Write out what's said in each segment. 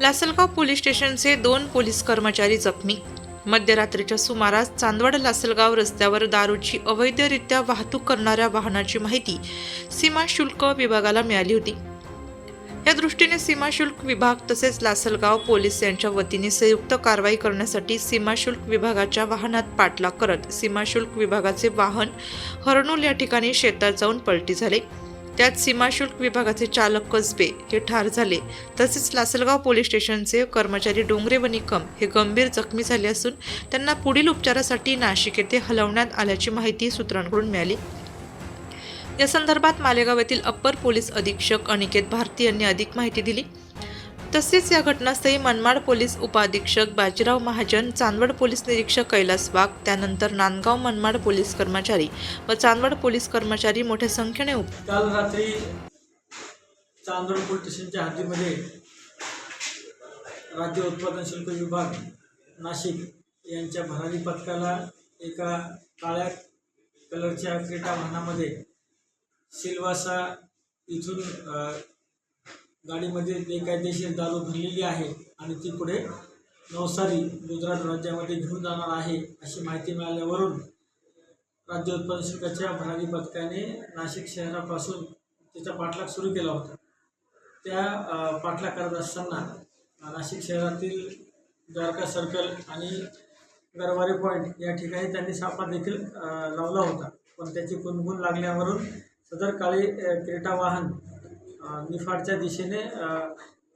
Lasalgaon police स्टेशनचे दोन police कर्मचारी जखमी. मध्यरात्रीच्या सुमारास चांदवड लासलगाव रस्त्यावर दारूची अवैधरित्या वाहतूक करणाऱ्या वाहनाची माहिती सीमा शुल्क विभागाला मिळाली होती. या दृष्टीने सीमा शुल्क विभाग तसेच लासलगाव पोलीस यांच्या वतीने संयुक्त कारवाई करण्यासाठी सीमा शुल्क विभागाच्या वाहनात पाठलाग करत सीमा शुल्क विभागाचे वाहन हरणूल या ठिकाणी शेतात जाऊन पलटी झाले. त्यात सीमाशुल्क विभागाचे चालक कसबे हे ठार झाले. तसेच लासलगाव पोलीस स्टेशनचे कर्मचारी डोंगरे व निकम हे गंभीर जखमी झाले असून त्यांना पुढील उपचारासाठी नाशिक येथे हलवण्यात आल्याची माहिती सूत्रांकडून मिळाली. या संदर्भात मालेगाव येथील अप्पर पोलीस अधीक्षक अनिकेत भारती यांनी अधिक माहिती दिली. तसेच या घटनास्थळी मनमाड पोलीस उपाधीक्षक बाजीराव महाजन चांदवड पोलीस निरीक्षक कैलास वाघ त्यानंतर नांदगाव मनमाड पोलीस कर्मचारी व चांदवड पोलीस कर्मचारी मोठ्या संख्येने उप काल रात्री चांदवड पोलीस स्टेशनच्या हद्दीमध्ये राज्य उत्पादन शुल्क विभाग नाशिक यांच्या भरारी पथकाला एका काळ्या कलरच्या क्रीटा वाहनामध्ये सिलवासा इथून गाडीमध्ये बेकायदेशीर दारू भरलेली आहे आणि ती पुढे नवसारी गुजरात राज्यामध्ये घेऊन जाणार आहे अशी माहिती मिळाल्यावरून राज्य उत्पादन शुल्काच्या भरारी पथकाने नाशिक शहरापासून त्याचा पाठलाग सुरू केला होता. त्या पाठलाग करत असताना नाशिक शहरातील द्वारका सर्कल आणि गरवारे पॉईंट या ठिकाणी त्यांनी सापळा देखील लावला होता. पण त्याची कुणकुण लागल्यावरून सदर काळी क्रेटा वाहन निफाडच्या दिशेने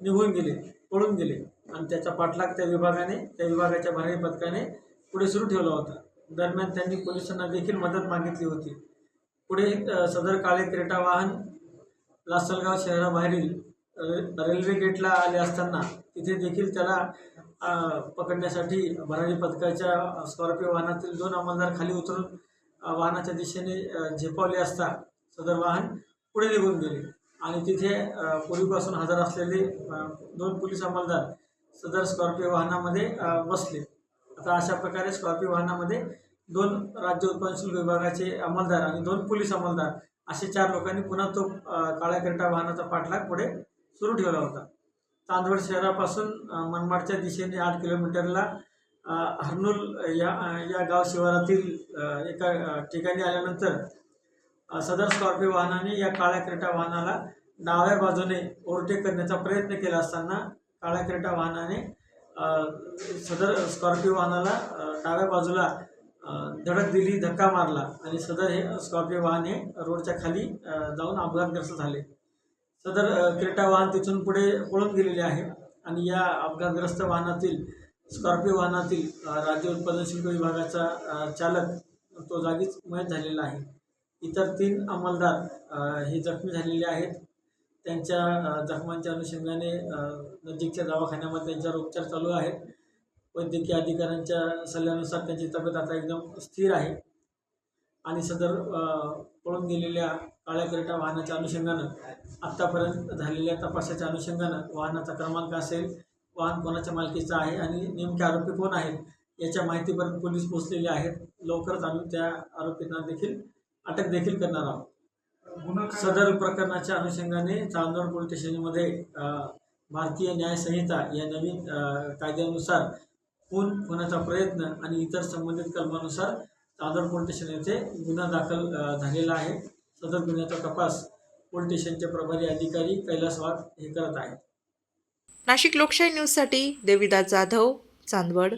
निघून गेले पळून गेले. आणि त्याचा पाठलाग त्या विभागाने त्या विभागाच्या भरारी पथकाने पुढे सुरू ठेवला होता. दरम्यान त्यांनी पोलिसांना देखील मदत मागितली होती. पुढे सदर काळे क्रेटा वाहन लासलगाव शहराबाहेरील रेल्वे गेटला आले असताना तिथे देखील त्याला पकडण्यासाठी भरारी पथकाच्या स्कॉर्पिओ वाहनातील दोन अंमलदार खाली उतरून वाहनाच्या दिशेने झेपावले असता सदर वाहन पुढे निघून गेले. आणि तिथे पूर्वीपासून हजर असलेले दोन पोलीस अंमलदार सदर स्कॉर्पिओ वाहनामध्ये बसले. आता अशा प्रकारे स्कॉर्पिओ वाहनामध्ये दोन राज्य उत्पादन शुल्क विभागाचे अंमलदार आणि दोन पोलीस अंमलदार असे चार लोकांनी पुन्हा तो काळ्या किरटा वाहनाचा पाठलाग पुढे सुरू ठेवला होता. चांदवड शहरापासून मनमाडच्या दिशेने आठ किलोमीटरला हर्नूल या या गाव शिवारातील एका ठिकाणी आल्यानंतर सदर स्कॉर्पिओ वाहनाने या काळ्या क्रेटा वाहनाला डाव्या बाजूने ओव्हरटेक करण्याचा प्रयत्न केला असताना काळ्या क्रेटा वाहनाने सदर स्कॉर्पिओ वाहनाला डाव्या बाजूला धडक दिली धक्का मारला आणि सदर हे स्कॉर्पिओ वाहन हे रोडच्या खाली जाऊन अपघातग्रस्त झाले. सदर क्रेटा वाहन तिथून पुढे पळून गेलेले आहे आणि या अपघातग्रस्त वाहनातील स्कॉर्पिओ वाहनातील राज्य उत्पादन शुल्क विभागाचा चालक तो जागीच मयत झालेला आहे. इतर तीन अंमलदार हे जखमी झालेले आहेत. त्यांच्या जखमांच्या अनुषंगाने नजीकच्या दवाखान्यामध्ये त्यांच्यावर उपचार चालू आहेत वैद्यकीय अधिकाऱ्यांच्या सल्ल्यानुसार त्यांची तब्येत आता एकदम स्थिर आहे. आणि सदर पळून गेलेल्या काळ्या करेटा वाहनाच्या अनुषंगानं आत्तापर्यंत झालेल्या तपासाच्या अनुषंगानं वाहनाचा क्रमांक असेल वाहन कोणाच्या मालकीचं आहे आणि नेमके आरोपी कोण आहेत याच्या माहितीपर्यंत पोलीस पोहोचलेले आहेत. लवकरच आम्ही त्या आरोपींना देखील अटक देखील करणार आहोत. सदर प्रकरणाच्या अनुषंगाने चांदवड पोलीस स्टेशनमध्ये भारतीय न्याय संहिता या नवीन कायद्यानुसार खून होण्याचा प्रयत्न आणि इतर संबंधित कलमानुसार चांदवड पोलीस स्टेशन येथे गुन्हा दाखल झालेला आहे. सदर गुन्ह्याचा तपास पोलीस स्टेशनचे प्रभारी अधिकारी कैलास वाघ हे करत आहेत. नाशिक लोकशाही न्यूजसाठी देविदास जाधव चांदवड.